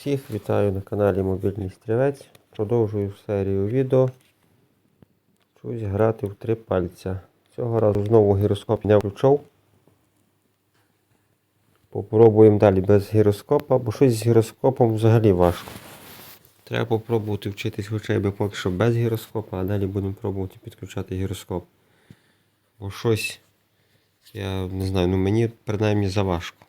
Всіх вітаю на каналі Мобільний Стрілець. Продовжую серію відео. Чусь грати в три пальця. Цього разу знову гіроскоп не включав. Попробуємо далі без гіроскопа, бо щось з гіроскопом взагалі важко. Треба попробувати вчитись хоча б поки що без гіроскопа, а далі будемо пробувати підключати гіроскоп. Бо щось, я не знаю, ну мені принаймні заважко.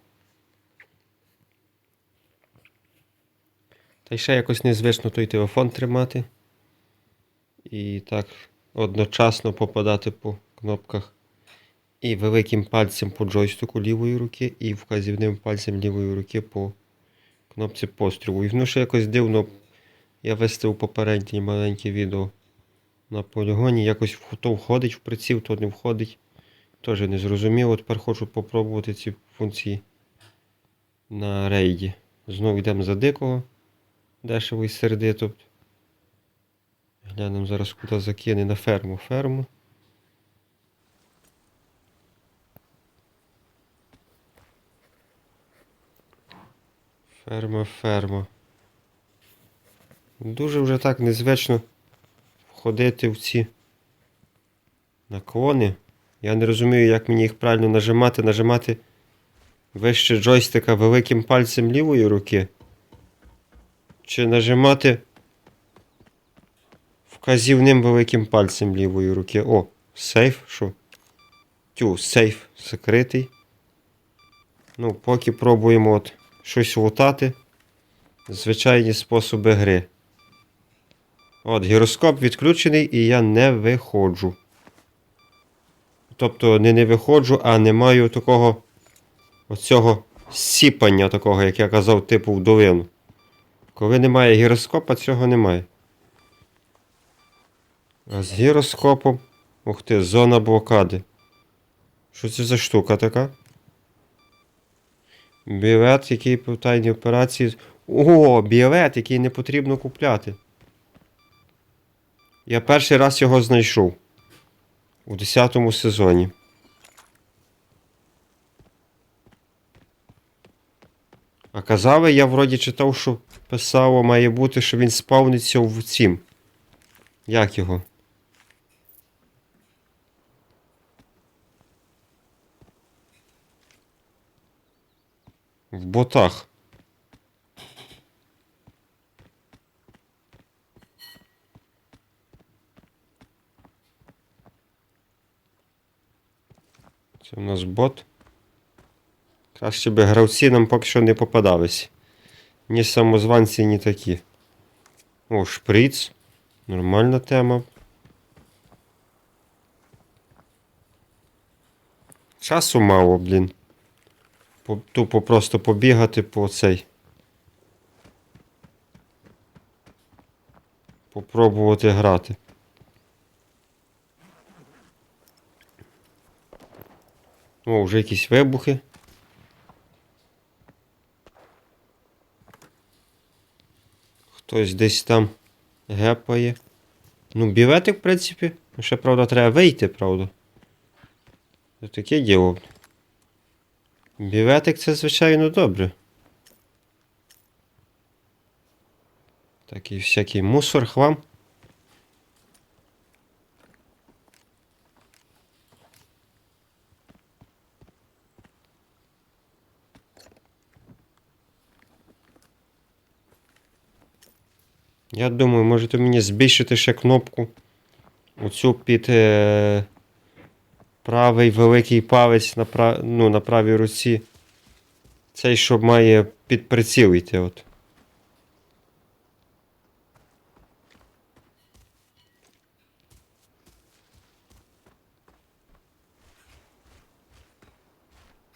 Та й ще якось незвично той телефон тримати. І так одночасно попадати по кнопках. І великим пальцем по джойстику лівої руки, і вказівним пальцем лівої руки по кнопці пострілу. І воно ще якось дивно. Я виставив попереднє маленьке відео на полігоні. Якось то входить в приціл, то не входить. Теж не зрозуміло. Тепер хочу попробувати ці функції на рейді. Знову йдемо за дикого дешевої середи. Тобто. Глянемо зараз, куди закине на ферму. Ферму. Ферма, ферма. Дуже вже так незвично входити в ці наклони. Я не розумію, як мені їх правильно нажимати. Нажимати вище джойстика великим пальцем лівої руки. Чи нажимати вказівним великим пальцем лівої руки. О, сейф, що? Тю, сейф закритий. Ну, поки пробуємо от щось лутати. Звичайні способи гри. От, гіроскоп відключений і я не виходжу. Тобто не не виходжу, а не маю такого оцього сіпання такого, як я казав, типу в долину. Коли немає гіроскопа, цього немає. А з гіроскопом. Ух ти, зона блокади. Що це за штука така? Білет, який по тайній операції. О, білет, який не потрібно купляти. Я перший раз його знайшов. У 10 сезоні. А казали, я вроді читав, що писало має бути, що він спавниться в цім. Як його? В ботах. Це у нас бот. Краще би гравці нам поки що не попадались. Ні самозванці, ні такі. О, шприц. Нормальна тема. Часу мало, блін. Тупо просто побігати по цей. Попробувати грати. О, вже якісь вибухи. Хтось десь там гепає. Ну, біветик, в принципі. Ще, правда, треба вийти, правда. Це таке діло. Біветик це, звичайно, добре. Такий всякий мусор, хлам. Я думаю, можете мені збільшити ще кнопку. Оцю під е, правий великий палець на, пра... ну, на правій руці. Цей, що має під приціл йти. От.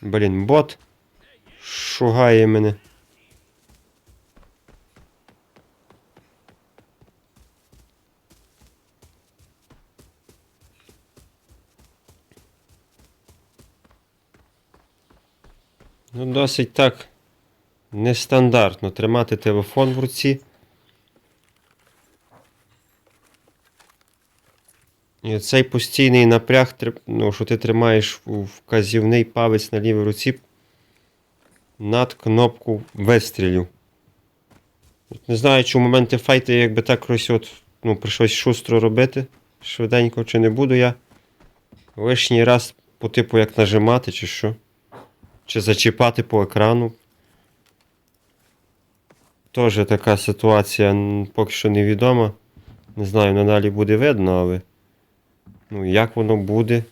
Блін, бот шугає мене. Ну, досить так нестандартно тримати телефон в руці. І цей постійний напряг, ну, що ти тримаєш вказівний палець на лівій руці над кнопку вистрілів. От Не знаю, чи в моменти файту, якби так ось от, ну, прийшлось шустро робити швиденько, чи не буду я лишній раз по типу як нажимати, чи що. Чи зачіпати по екрану. Теж така ситуація поки що невідома. Не знаю, надалі буде видно, але. Ну, як воно буде.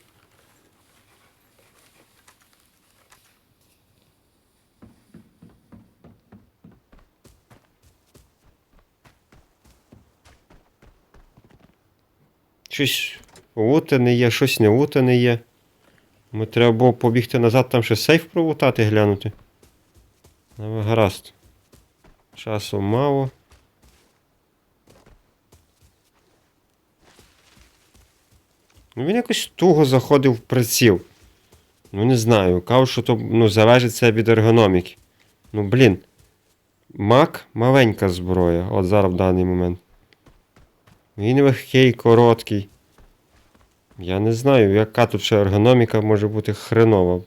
Щось лутане є, щось не лутане є. Ми треба було побігти назад, там ще сейф пролутати, глянути. Але гаразд. Часу мало. Ну він якось туго заходив в приціл. Ну не знаю. Кажу, що то ну, залежить це від ергономіки. Ну блін. Мак маленька зброя, от зараз в даний момент. Він легкий, короткий. Я не знаю, яка тут ще ергономіка може бути хренова.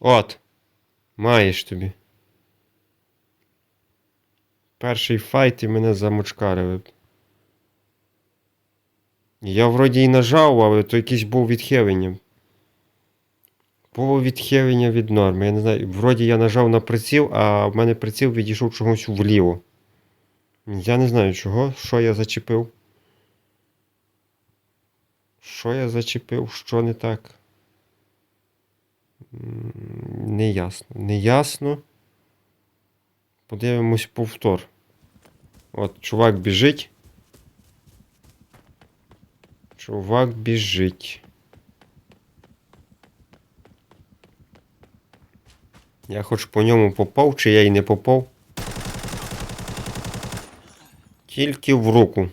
От. Маєш тобі. Перший файт і мене замочкарили. Я вроді і нажав, але то якийсь був відхилення. Було відхилення від норми. Я не знаю. Вроді я нажав на приціл, а в мене приціл відійшов чогось вліво. Я не знаю чого, що я зачепив. Що я зачепив, що не так. Неясно. Неясно. Подивимось повтор. От, чувак біжить. Чувак біжить. Я хоч по ньому попав, чи я й не попав. Тільки в руку.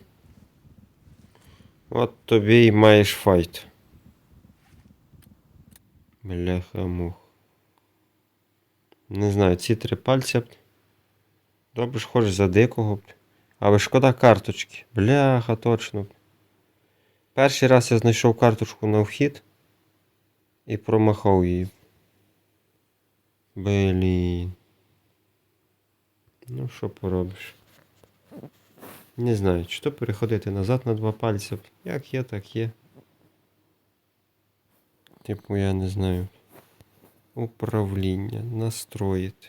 От тобі й маєш файт. Бляха мух. Не знаю, ці три пальця. Добре ж хочеш за дикого. Але шкода карточки. Бляха, точно. Перший раз я знайшов карточку на вхід і промахав її. Блін. Ну, що поробиш? Не знаю, чи то переходити назад на два пальці. Як є, так є. Типу, я не знаю. Управління, настроїти.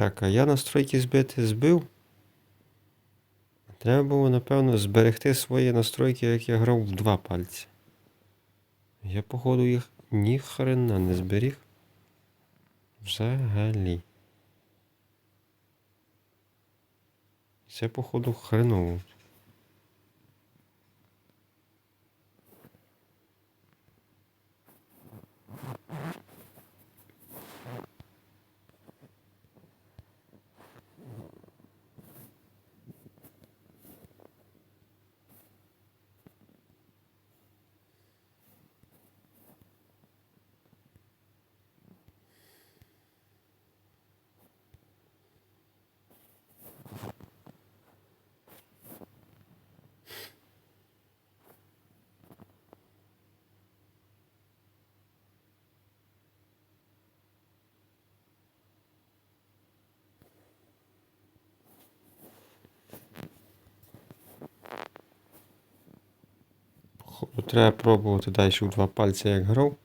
Так, а я настройки збити збив. Треба було, напевно, зберегти свої настройки, як я грав в два пальці. Я, походу, їх ніхрена не зберіг. Взагалі. Це, походу, хреново. Походу, треба пробувати далі в два пальці як грав.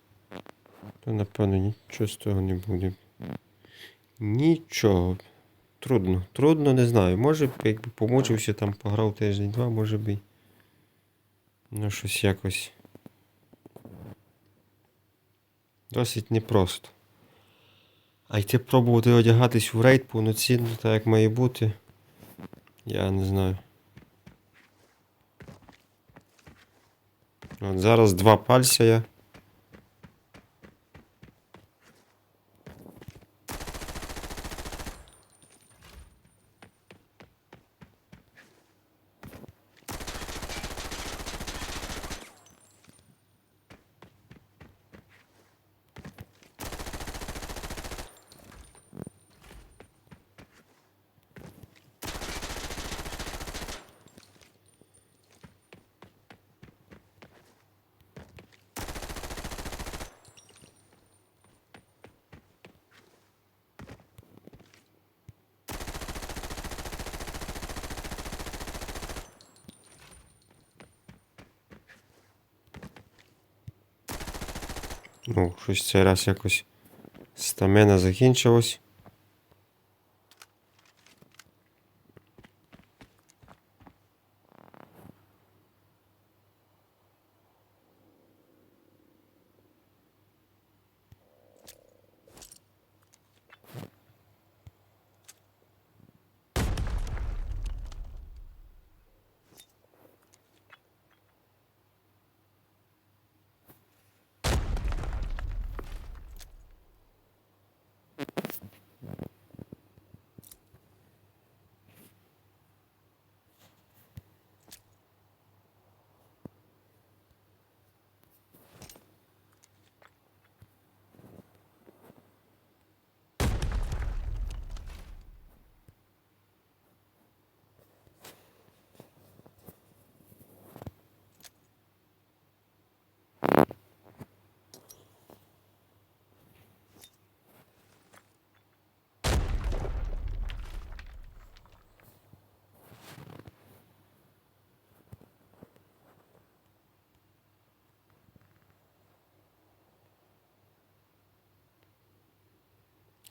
То напевно нічого з того не буде. Нічого. Трудно. Трудно, не знаю. Може б, якби помучився там, пограв тиждень-два, може би. Ну, щось якось. Досить непросто. А йти пробувати одягатись в рейд повноцінно, так як має бути. Я не знаю. От зараз два пальця я. Ну, щось цей раз якось стамена закінчилась.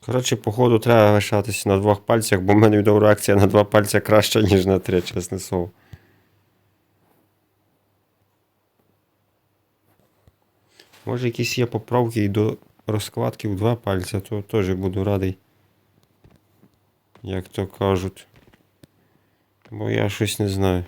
Коротше, походу, треба лишатися на двох пальцях, бо в мене відеореакція на два пальця краща, ніж на три, чесне слово. Може, якісь є поправки і до розкладки в два пальця, то теж буду радий. Як то кажуть. Бо я щось не знаю.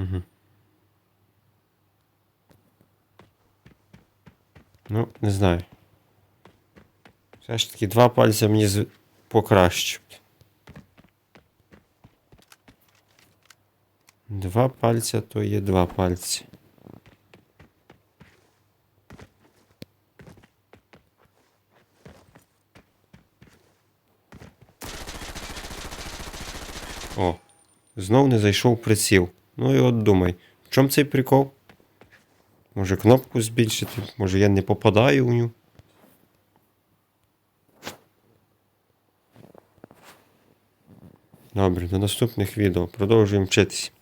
Угу. Ну, не знаю. Все ж таки два пальця мені з... покращують. Два пальця то є два пальці. О, знов не зайшов приціл. Ну і от думай, в чому цей прикол? Може кнопку збільшити, може я не попадаю у нього. Добре, до наступних відео. Продовжуємо вчитись.